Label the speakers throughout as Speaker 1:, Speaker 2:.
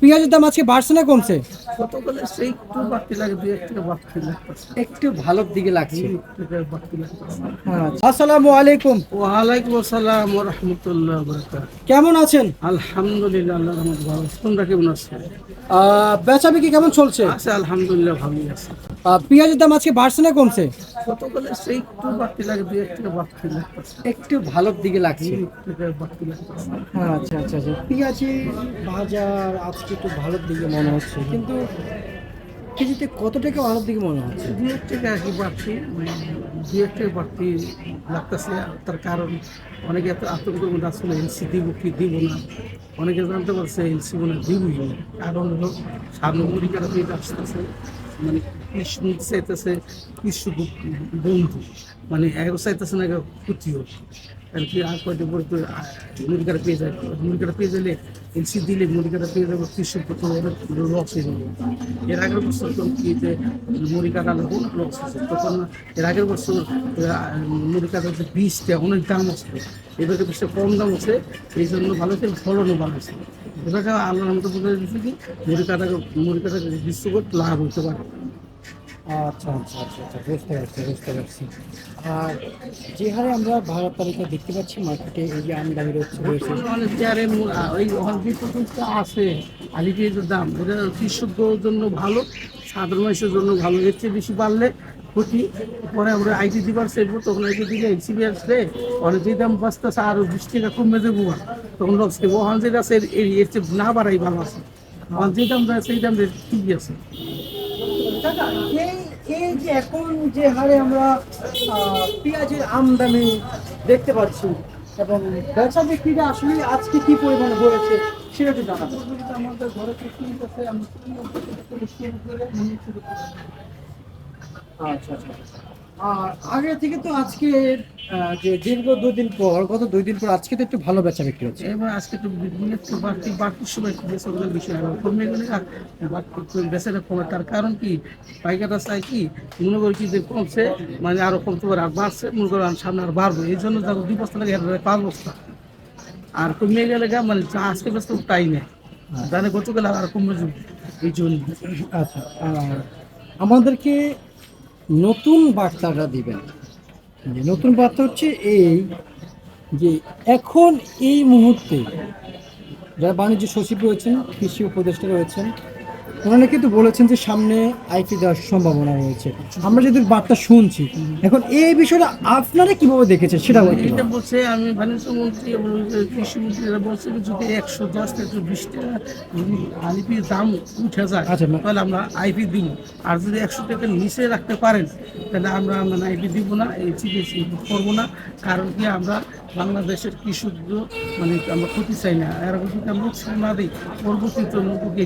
Speaker 1: পেঁয়াজের দাম আজকে বাড়ছে না কমছে?
Speaker 2: সেই একটু বাড়তি লাগে দুই বাড়তি লাগতেছে
Speaker 1: একটু ভালোর দিকে লাগছে।
Speaker 2: বাড়তি লাগতেছে
Speaker 1: আচ্ছা। আসসালামু আলাইকুম।
Speaker 2: ওয়ালাইকুম আসসালাম ওয়া রাহমাতুল্লাহ ওয়া বারাকাতুহু।
Speaker 1: কেমন আছেন?
Speaker 2: আলহামদুলিল্লাহ আল্লাহর রহমত ভালো। তোমরা কেমন আছো?
Speaker 1: বেচা বিক্রি কেমন চলছে?
Speaker 2: আছে আলহামদুলিল্লাহ ভালোই আছে।
Speaker 1: পেঁয়াজের দাম আজকে বাড়ছে না কমছে?
Speaker 2: গতকালে সেই একটু বাড়তি লাগে দুই বাড়তি লাগতেছে
Speaker 1: একটু ভালোর দিকে লাগছে।
Speaker 2: বাড়তি লাগতেছে
Speaker 1: আচ্ছা আচ্ছা আচ্ছা। পেঁয়াজের বাজার আজকে একটু ভালোর দিকে মনে হচ্ছে। কিন্তু কেজিতে কত টাকা ভালোর দিকে মনে হচ্ছে?
Speaker 2: দুই এক টাকা আর কি বাড়তি মানে দুই এক টাকা বাড়তি লাগতেছে। তার কারণ, অনেকে এত আতঙ্কের মধ্যে আসলে এলসি দিব কি দিব না? অনেকে জানতে পারছে এলসি মনে দিবই। কারণ হলো, সামনে পরীক্ষাটা আসতেছে মানে কৃষ্ণ চাইতেছে, কৃষ্ণ বন্ধু মানে এক চাইতেছে না ক্ষতি হোক আর কি আর কয়টা পেয়ে যায় মুরগিটা পেয়ে গেলে এলসি দিলে মুরগিটা পেয়ে যাবে কৃষক কত লস হয়ে যাবে এর আগের বছর তো যে মুড়ি কাটা অনেক লস তখন এর আগের বছর মুড়ি কাটার যে বীজটা অনেক দাম আছে এবার সে কম দাম আছে এই জন্য ভালো ছিল ফলনও ভালো আছে এবার আল্লাহর মতো বোঝা কি মুড়ি কাটা মুড়ি কাটা বিশ্বকোট লাভ হতে পারে
Speaker 1: আচ্ছা আচ্ছা আচ্ছা আচ্ছা বুঝতে পারছি বুঝতে পারছি। আর যে হারে আমরা ভারত তালিকা দেখতে পাচ্ছি মার্কেটে এই যে আমদানি রয়েছে
Speaker 2: চেয়ারে ওই পর্যন্ত আছে আলি দাম এটা কৃষকদের জন্য ভালো সাধারণ মানুষের জন্য ভালো এর চেয়ে বেশি বাড়লে ক্ষতি। পরে আমরা আইটি দিবার চাইব তখন আইটি দিলে এনসিবি আসলে অনেক যে দাম বাঁচতেছে আরও বিশ টাকা কমে দেবো তখন লস দেবো ওখান যে আছে এর চেয়ে না বাড়াই ভালো আছে। ওখান যে দাম দেয় সেই দাম ঠিকই আছে।
Speaker 1: যে এখন যে হারে আমরা পেঁয়াজের আমদানি দেখতে পাচ্ছি এবং ব্যবসা বিক্রিটা আসলে আজকে কি পরিমাণে হয়েছে সেটা একটু জানাব
Speaker 2: আমাদের ঘরে
Speaker 1: আচ্ছা আচ্ছা। আর আগে থেকে তো আজকে যে দীর্ঘ দুই দিন পর গত দুই দিন পর আজকে তো একটু ভালো বেচা বিক্রি হচ্ছে।
Speaker 2: এবার আজকে একটু বিভিন্ন একটু বাড়তি বাড়তির সময় ওগুলো বিষয় কমে গেলে বাড়তি বেচাটা কমে তার কারণ কি? পাইকাররা চাই কি? মনে করি কি যে কমছে মানে আরও কমতে পারে আর বাড়ছে মনে করো আর সামনে আর বাড়বে। এই জন্য যারা দুই বস্তা লাগে পাঁচ বস্তা। আর কমে গেলে মানে আজকে ব্যস্ত তাই নেই। জানে গতকাল আর কমে যাবে এই জন্য
Speaker 1: আচ্ছা আর আমাদেরকে নতুন বার্তাটা দিবেন। যে নতুন বার্তা হচ্ছে এই যে এখন এই মুহূর্তে যারা বাণিজ্য সচিব রয়েছেন, কৃষি উপদেষ্টা রয়েছেন ওনারা কিন্তু বলেছেন যে সামনে আইপি দেওয়ার সম্ভাবনা রয়েছে। আমরা যদি বার্তা শুনছি এখন এই বিষয়টা আপনারা কীভাবে দেখেছেন সেটা
Speaker 2: এটা বলছে আমি বাণিজ্য মন্ত্রী এবং কৃষি মন্ত্রী বলছে যদি একশো দশ থেকে বিশ টাকা যদি দাম উঠে যায়
Speaker 1: আচ্ছা,
Speaker 2: তাহলে আমরা আইপি দিব। আর যদি একশো টাকার নিচে রাখতে পারেন তাহলে আমরা আমরা আইপি দিব না এই চিকিৎসা করব না। কারণ কি আমরা বাংলাদেশের কৃষকদের মানে আমরা ক্ষতি চাই না। এরকম যদি আমরা না দিই পরবর্তীতে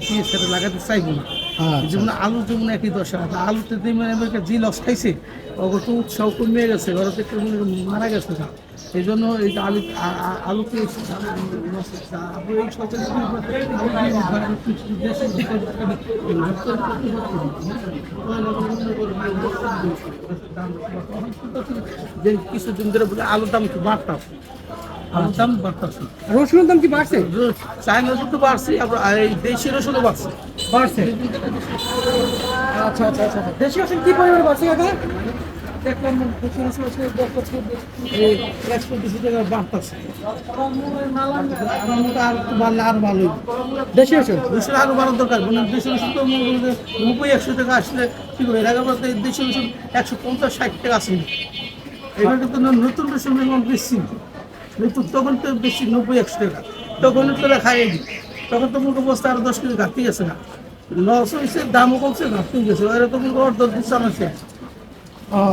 Speaker 2: কি সেটা লাগাতে চাইব না
Speaker 1: আচ্ছা।
Speaker 2: যেমন আলু যেমন একই দশা আলুতে দিয়ে মানে আমেরিকা যে লস খাইছে ওগুলো তো উৎসাহ কমে গেছে থেকে মনে মারা গেছে এই জন্য এই আলু আ- আ- আলুতে এই loss হচ্ছে। আপনি এই সচেতন যে কিছুদিন ধরে বলে আলুর দাম একটু বাড়তাম আলুর দাম বাড়তাছে।
Speaker 1: রসুনের দাম কি বাড়ছে?
Speaker 2: চায়না রসুন তো বাড়ছে আবার এই দেশি রসুনও বাড়ছে।
Speaker 1: বাড়ছে। আচ্ছা আচ্ছা আচ্ছা দেশি রসুন কি
Speaker 2: দরকার। তো একশো টাকা আসলে কি আগে রসুন একশো পঞ্চাশ, ষাট টাকা আসেনি। নতুন রসুন বেশি, নতুন, তখন তো বেশি, নব্বই, একশো টাকা। তখন তো দিই তখন তো মুখ অবস্থা আরও দশ কেজি ঘাটতি গেছে না। লস হয়েছে দামও কমছে ঘাটতি গেছে। এরা তো মুখ অর্ধ দিচ্ছে শেষ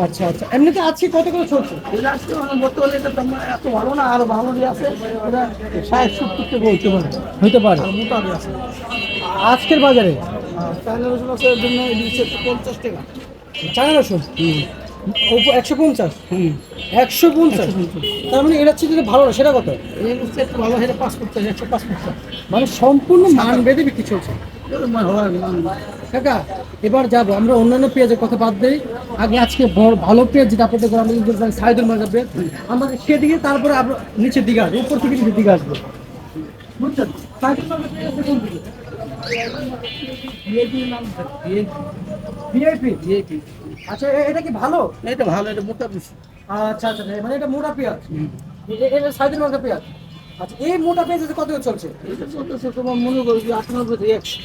Speaker 1: আচ্ছা আচ্ছা। এমনিতে আজকে কত করে চলছে?
Speaker 2: আজকে আমার বর্তমানে এটা তো এত ভালো না আরও ভালো দিয়ে আছে। এটা ষাট সত্তর থেকে হইতে পারে।
Speaker 1: হতে পারে
Speaker 2: মোটামুটি আছে।
Speaker 1: আজকের বাজারে?
Speaker 2: চায়না রসুন আছে জন্য পঞ্চাশ টাকা।
Speaker 1: চায়না রসুন? একশো পঞ্চাশ।
Speaker 2: হুম
Speaker 1: একশো পঞ্চাশ। তার মানে এটা হচ্ছে ভালো না সেটা কত
Speaker 2: একটু ভালো হেরে পাঁচ পঞ্চাশ একশো পাঁচ পঞ্চাশ
Speaker 1: মানে সম্পূর্ণ মান বেঁধে বিক্রি চলছে।
Speaker 2: মানে।
Speaker 1: কাকা এবার যাব। আমরা অন্যান্য পেঁয়াজের কথা বাদ দিই। আগে আজকে ভালো পেঁয়াজ যেটা আপনাদের গ্রামে বলছেন সাইদুল মার্কা পেঁয়াজ। আমরা সেদিকে তারপরে আমরা নিচের দিকে আসব উপর থেকে নিচের দিকে আসব। বুঝছেন? সাইদুল মার্কা পেঁয়াজ কোন দিকে? ভিআইপি
Speaker 2: ভিআইপি
Speaker 1: আচ্ছা এটা কি ভালো?
Speaker 2: এটা ভালো এটা মোটা বেশি
Speaker 1: আচ্ছা আচ্ছা মানে এটা মোটা পেঁয়াজ। এটা সাইডের মার্কা পেঁয়াজ। আচ্ছা এই মোটা পেঁয়াজ কত চলছে?
Speaker 2: এটা চলতেছে তোমার মনে করো আটানব্বই থেকে একশো।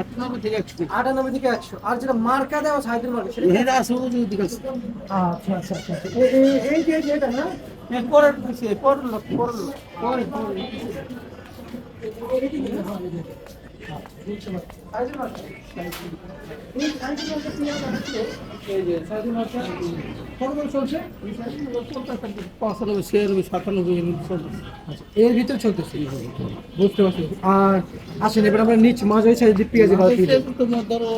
Speaker 2: আটানব্বই থেকে একশো।
Speaker 1: আটানব্বই থেকে একশো। আর যেটা মার্কা দেওয়া সাইডের মার্কা সেটা
Speaker 2: এটা আছে দিকে
Speaker 1: আচ্ছা আচ্ছা আচ্ছা এই যে এটা না?
Speaker 2: পরের পিছিয়ে পরের পরের সাতানব্বই এর
Speaker 1: আচ্ছা ভিতরে চলতেছে বুঝতে পারছি আর আসেন এবার আমরা নিচ মাঝারি সাইজে পেঁয়াজ
Speaker 2: ধরো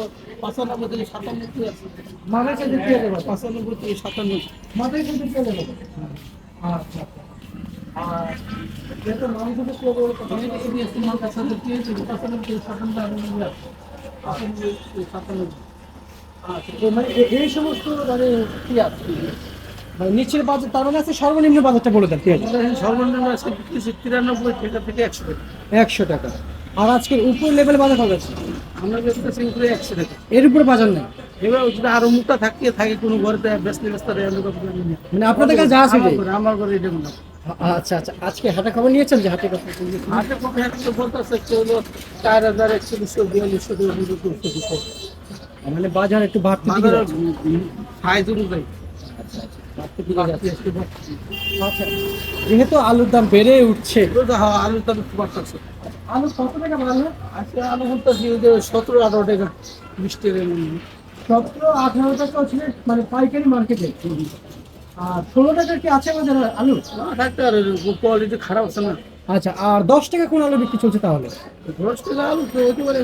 Speaker 2: পঁচানব্বই থেকে সাতানব্বই আছে
Speaker 1: মাঝারি সাইজে পেঁয়াজ
Speaker 2: পঁচানব্বই থেকে সাতানব্বই
Speaker 1: মাঝারি সাইজে পেঁয়াজ আচ্ছা আচ্ছা। আর আচ্ছা, মানে এই সমস্ত মানে মানে নিচের বাজার তার মানে আছে সর্বনিম্ন বাজারটা বলে দেন পেঁয়াজ
Speaker 2: সর্বনিম্ন আছে তিরানব্বই টাকা থেকে একশো টাকা।
Speaker 1: একশো টাকা। আর আজকের উপর লেভেল বাজার আছে
Speaker 2: আমরা বেচতেছি উপরে একশো টাকা।
Speaker 1: এর উপরে বাজার নেই?
Speaker 2: এবার যদি আরও মোটা থাকিয়ে থাকে কোনো ঘরে ব্যস্ত ব্যস্ত
Speaker 1: মানে আপনাদের কাছে যা আছে
Speaker 2: আমার ঘরে এটা মনে।
Speaker 1: আচ্ছা আচ্ছা। আজকে হাটা খবর নিয়েছেন যে
Speaker 2: হাতে হাতে বলতেছে হলো চার হাজার বিয়াল্লিশশো পর্যন্ত উঠছে দিতে।
Speaker 1: মানে বাজার একটু বাড়তি দিকে
Speaker 2: সাইজ অনুযায়ী। আসছে, বাড়তি।
Speaker 1: আচ্ছা যেহেতু আলুর দাম বেড়ে উঠছে।
Speaker 2: আলুর দাম।
Speaker 1: আলু কত টাকা বাড়লো?
Speaker 2: আজকে আলু বলতেছি যে সতেরো আঠারো টাকা। বিশ টাকা
Speaker 1: সতেরো আঠারো টাকা হচ্ছে মানে পাইকারি মার্কেটে। ষোলো টাকা কি আছে আমাদের আলু?
Speaker 2: কোয়ালিটি খারাপ আছে না।
Speaker 1: আচ্ছা আর দশ টাকা কোন আলু বিক্রি চলছে তাহলে?
Speaker 2: দশ টাকা আলু তো একেবারে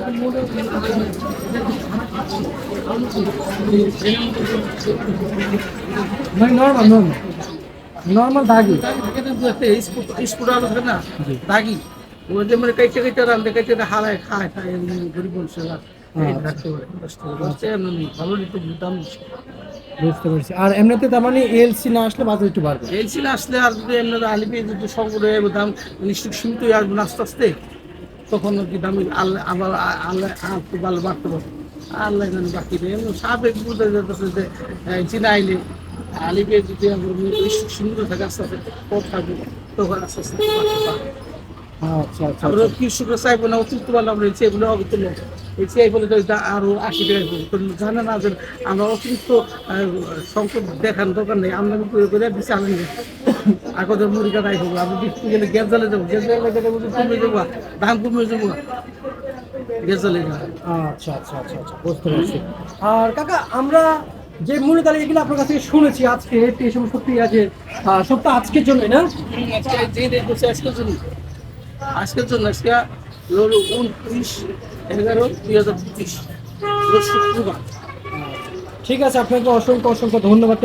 Speaker 1: মানে নর্মাল নর্মাল নর্মাল দাগি?
Speaker 2: স্কুট আলু থাকে না দাগি। ওই যে মানে কাইটে কাইটে রান্ধে কাইটে হারায় খায় খায় গরিব মানুষেরা। নেই ভালো দাম
Speaker 1: বুঝতে পারছি। আর এমনিতে তার মানে এলসি না আসলে বাজার একটু বাড়বে?
Speaker 2: এই ছিল আসলে আর যদি এমনি আলি পেয়ে যদি সংকটে দাম নিশ্চিত সীমিত হয়ে আসবে আস্তে আস্তে, তখন আর কি দাম আবার আল্লাহ একটু ভালো বাড়তে পারবে। আল্লাহ জানে বাকি নেই। এমনি সাবেক বুঝতে যাচ্ছে যে চীনা আইলে আলি যদি নিশ্চিত সীমিত থাকে আস্তে আস্তে, পথ থাকবে তখন আস্তে আস্তে আমরা কৃষকরা চাইব না অতিরিক্ত আমরা এই বলে আরও আশি টাকা জানে না যে আমরা অতিরিক্ত সংকট দেখার দরকার নেই। আমদানি করে করে দিচ্ছে আমি আগদের মুড়ি কাটাই হব আমি বিক্রি গেলে গ্যাস জ্বালে যাব গ্যাস জ্বালে গেলে কমে যাব দাম কমে যাব গ্যাস জ্বালে
Speaker 1: আচ্ছা আচ্ছা আচ্ছা আচ্ছা বুঝতে পারছি। আর কাকা আমরা যে মূল্য তালিকা এগুলো আপনার কাছ থেকে শুনেছি আজকে এই সমস্ত পেঁয়াজের আহ, সব আজকের জন্যই না?
Speaker 2: আজকে যে করছে আজকের জন্য আজকের জন্য আজকে হলো উনত্রিশ এগারো দুই হাজার
Speaker 1: ঠিক আছে আপনাকে অসংখ্য অসংখ্য ধন্যবাদ।